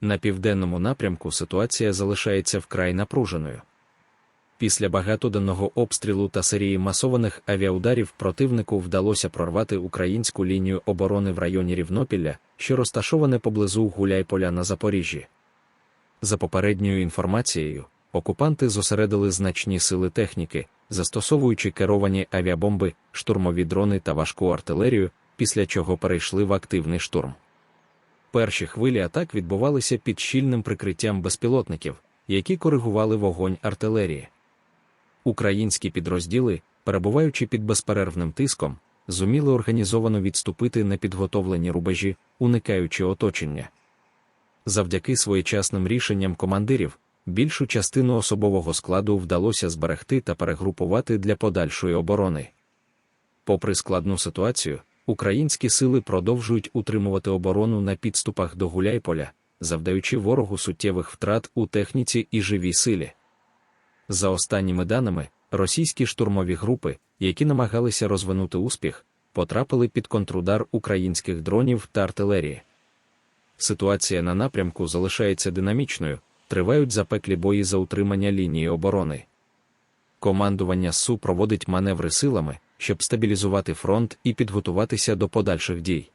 На південному напрямку ситуація залишається вкрай напруженою. Після багатоденного обстрілу та серії масованих авіаударів противнику вдалося прорвати українську лінію оборони в районі Рівнопілля, що розташоване поблизу Гуляйполя на Запоріжжі. За попередньою інформацією, окупанти зосередили значні сили техніки, застосовуючи керовані авіабомби, штурмові дрони та важку артилерію, після чого перейшли в активний штурм. Перші хвилі атак відбувалися під щільним прикриттям безпілотників, які коригували вогонь артилерії. Українські підрозділи, перебуваючи під безперервним тиском, зуміли організовано відступити на підготовлені рубежі, уникаючи оточення. Завдяки своєчасним рішенням командирів, більшу частину особового складу вдалося зберегти та перегрупувати для подальшої оборони. Попри складну ситуацію, українські сили продовжують утримувати оборону на підступах до Гуляйполя, завдаючи ворогу суттєвих втрат у техніці і живій силі. За останніми даними, російські штурмові групи, які намагалися розвинути успіх, потрапили під контрудар українських дронів та артилерії. Ситуація на напрямку залишається динамічною, тривають запеклі бої за утримання лінії оборони. Командування СУ проводить маневри силами, щоб стабілізувати фронт і підготуватися до подальших дій.